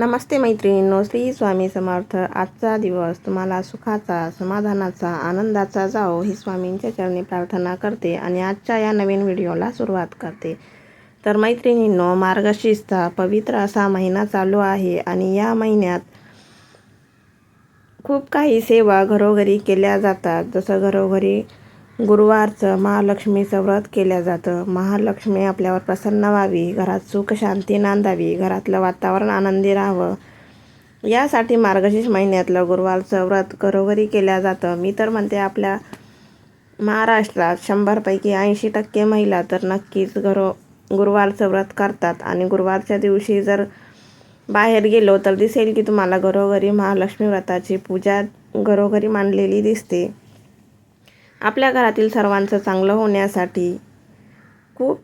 नमस्ते मैत्रिणींनो श्री स्वामी समर्थ. आजचा दिवस तुम्हाला सुखाचा समाधानाचा आनंदाचा जाओ ही स्वामींच्या चरणी प्रार्थना करते आणि आजच्या या नवीन व्हिडिओला सुरुवात करते. तर मैत्रिणींनो मार्गशीर्षचा पवित्र असा महिना चालू आहे आणि या महिन्यात खूप काही सेवा घरोघरी केल्या जातात. जसं घरोघरी गुरुवारचं महालक्ष्मीचं व्रत केलं जातं. महालक्ष्मी आपल्यावर प्रसन्न व्हावी घरात सुख शांती नांदावी घरातलं वातावरण आनंदी राहावं. यासाठी मार्गशीर्ष महिन्यातलं गुरुवारचं व्रत घरोघरी केलं जातं. मी तर म्हणते आपल्या महाराष्ट्रात शंभरपैकी ऐंशी टक्के महिला तर नक्कीच घरो गुरुवारचं व्रत करतात. आणि गुरुवारच्या दिवशी जर बाहेर गेलो तर दिसेल की तुम्हाला घरोघरी महालक्ष्मी व्रताची पूजा घरोघरी मांडलेली दिसते. आपल्या घरातील सर्वांचं चांगलं होण्यासाठी खूप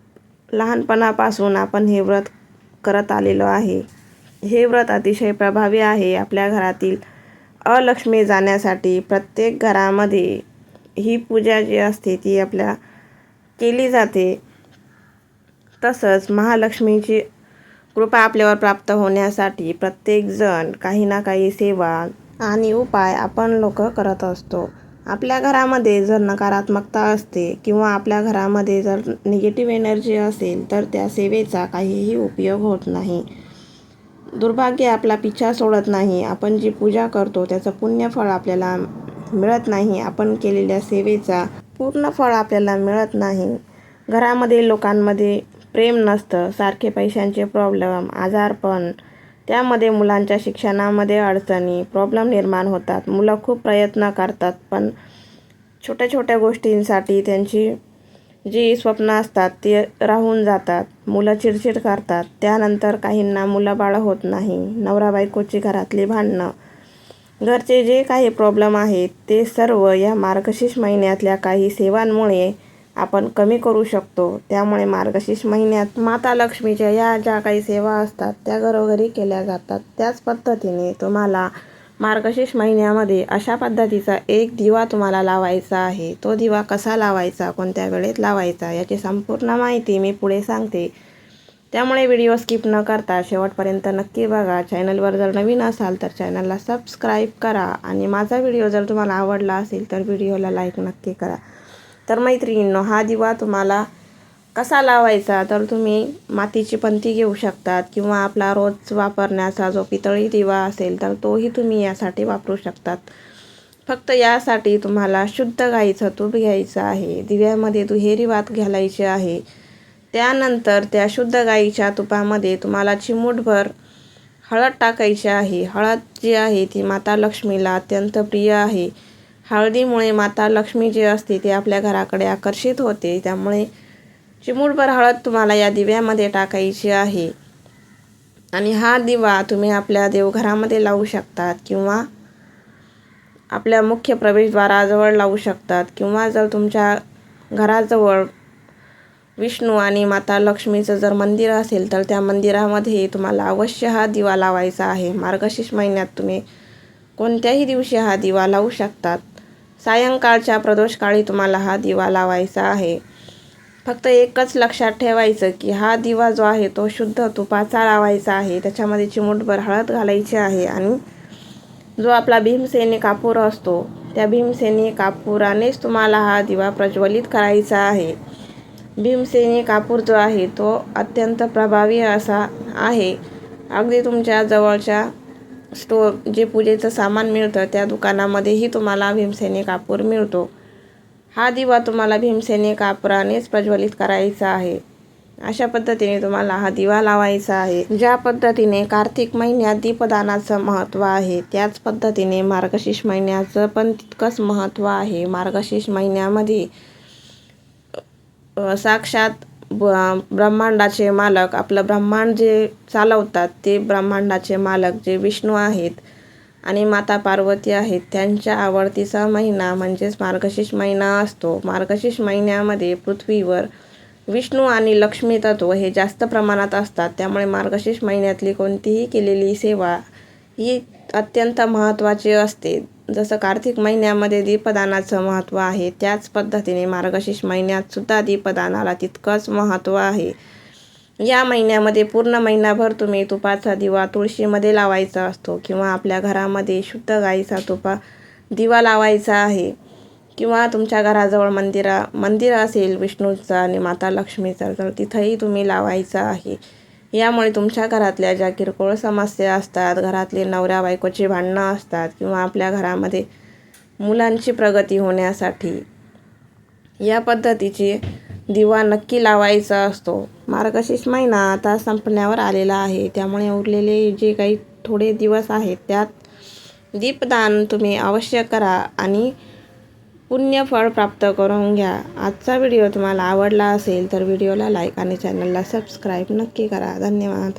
लहानपणापासून आपण हे व्रत करत आलेलो आहे. हे व्रत अतिशय प्रभावी आहे. आपल्या घरातील अलक्ष्मी जाण्यासाठी प्रत्येक घरामध्ये ही पूजा जी असते ती आपल्या केली जाते. तसंच महालक्ष्मीची कृपा आपल्यावर प्राप्त होण्यासाठी प्रत्येकजण काही ना काही सेवा आणि उपाय आपण लोक करत असतो. आपल्या घरामध्ये जर नकारात्मकता असते किंवा आपल्या घरामध्ये जर निगेटिव्ह एनर्जी असेल तर त्या सेवेचा काहीही उपयोग होत नाही. दुर्भाग्य आपला पिछा सोडत नाही. आपण जी पूजा करतो त्याचं पुण्यफळ आपल्याला मिळत नाही. आपण केलेल्या सेवेचा पूर्ण फळ आपल्याला मिळत नाही. घरामध्ये लोकांमध्ये प्रेम नसतं. सारखे पैशांचे प्रॉब्लेम आजारपण त्यामध्ये मुलांच्या शिक्षणामध्ये अडचणी प्रॉब्लेम निर्माण होतात. मुलं खूप प्रयत्न करतात पण छोट्या छोट्या गोष्टींसाठी त्यांची जी स्वप्न असतात ती राहून जातात. मुलं चिडचिड करतात. त्यानंतर काहींना मुलं बाळं होत नाही. नवरा बायकोची घरातली भांडणं. घरचे जे काही प्रॉब्लेम आहेत ते सर्व या मार्गशीर्ष महिन्यातल्या काही सेवांमुळे आपण कमी करू शकतो. त्यामुळे मार्गशीर्ष महिन्यात माता लक्ष्मीच्या या ज्या काही सेवा असतात त्या घरोघरी केल्या जातात. त्याच पद्धतीने तुम्हाला मार्गशीर्ष महिन्यामध्ये अशा पद्धतीचा एक दिवा तुम्हाला लावायचा आहे. तो दिवा कसा लावायचा कोणत्या वेळेत लावायचा याची संपूर्ण माहिती मी पुढे सांगते. त्यामुळे व्हिडिओ स्किप न करता शेवटपर्यंत नक्की बघा. चॅनलवर जर नवीन असाल तर चॅनलला सबस्क्राईब करा. आणि माझा व्हिडिओ जर तुम्हाला आवडला असेल तर व्हिडिओला लाईक नक्की करा. तर मैत्रिणींनो हा दिवा तुम्हाला कसा लावायचा तर तुम्ही मातीची पंती घेऊ शकतात किंवा आपला रोज वापरण्याचा जो पितळी दिवा असेल तर तोही तुम्ही यासाठी वापरू शकतात. फक्त यासाठी तुम्हाला शुद्ध गाईचं तूप घ्यायचं आहे. दिव्यामध्ये दुहेरी वात घालायची आहे. त्यानंतर त्या शुद्ध गाईच्या तुपामध्ये तुम्हाला चिमूटभर हळद टाकायची आहे. हळद जी आहे ती माता लक्ष्मीला अत्यंत प्रिय आहे. हळदीमुळे माता लक्ष्मी जी असते ती आपल्या घराकडे आकर्षित होते. त्यामुळे चिमूटभर हळद तुम्हाला या दिव्यामध्ये टाकायची आहे. आणि हा दिवा तुम्ही आपल्या देवघरामध्ये लावू शकतात किंवा आपल्या मुख्य प्रवेशद्वाराजवळ लावू शकतात किंवा जर तुमच्या घराजवळ विष्णू आणि माता लक्ष्मीचं जर मंदिर असेल तर त्या मंदिरामध्ये तुम्हाला अवश्य हा दिवा लावायचा आहे. मार्गशीर्ष महिन्यात तुम्ही कोणत्याही दिवशी हा दिवा लावू शकतात. सायंकाळच्या प्रदोषकाळी तुम्हाला हा दिवा लावायचा आहे. फक्त एकच लक्षात ठेवायचं की हा दिवा जो आहे तो शुद्ध तुपाचा लावायचा आहे. त्याच्यामध्ये चिमूटभर हळद घालायची आहे आणि जो आपला भीमसेनी कापूर असतो त्या भीमसेनी कापुरानेच तुम्हाला हा दिवा प्रज्वलित करायचा आहे. भीमसेनी कापूर जो आहे तो अत्यंत प्रभावी असा आहे. अगदी तुमच्या जवळच्या स्टोर जे पूजेचं सामान मिळतं त्या दुकानामध्येही तुम्हाला भीमसेनी कापूर मिळतो. हा दिवा तुम्हाला भीमसेनी कापरानेच प्रज्वलित करायचा आहे. अशा पद्धतीने तुम्हाला हा दिवा लावायचा आहे. ज्या पद्धतीने कार्तिक महिन्यात दीपदानाचं महत्त्व आहे त्याच पद्धतीने मार्गशीर्ष महिन्याचं पण तितकंच महत्त्व आहे. मार्गशीर्ष महिन्यामध्ये साक्षात ब्रह्मांडाचे मालक आपलं ब्रह्मांड जे चालवतात ते ब्रह्मांडाचे मालक जे विष्णू आहेत आणि माता पार्वती आहेत त्यांच्या आवडतीचा महिना म्हणजेच मार्गशीर्ष महिना असतो. मार्गशीर्ष महिन्यामध्ये पृथ्वीवर विष्णू आणि लक्ष्मी तत्व हे जास्त प्रमाणात असतात. त्यामुळे मार्गशीर्ष महिन्यातली कोणतीही केलेली सेवा ही अत्यंत महत्त्वाची असते. जसं कार्तिक महिन्यामध्ये दीपदानाचं महत्त्व आहे त्याच पद्धतीने मार्गशीर्ष महिन्यात सुद्धा दीपदानाला तितकंच महत्त्व आहे. या महिन्यामध्ये पूर्ण महिनाभर तुम्ही तुपाचा दिवा तुळशीमध्ये लावायचा असतो किंवा आपल्या घरामध्ये शुद्ध गाईचा तुपा दिवा लावायचा आहे किंवा तुमच्या घराजवळ मंदिरा मंदिर असेल विष्णूचं आणि माता लक्ष्मीचं तर तिथंही तुम्ही लावायचं आहे. यामुळे तुमच्या घरातल्या ज्या किरकोळ समस्या असतात घरातली नवऱ्या बायकोची भांडणं असतात किंवा आपल्या घरामध्ये मुलांची प्रगती होण्यासाठी या पद्धतीची दिवा नक्की लावायचा असतो. मार्गशीर्ष महिना आता संपण्यावर आलेला आहे. त्यामुळे उरलेले जे काही थोडे दिवस आहेत त्यात दीपदान तुम्ही अवश्य करा आणि पुण्यफळ प्राप्त करून घ्या. आजचा व्हिडिओ तुम्हाला आवडला असेल तर व्हिडिओला लाईक आणि चॅनलला सबस्क्राईब नक्की करा. धन्यवाद.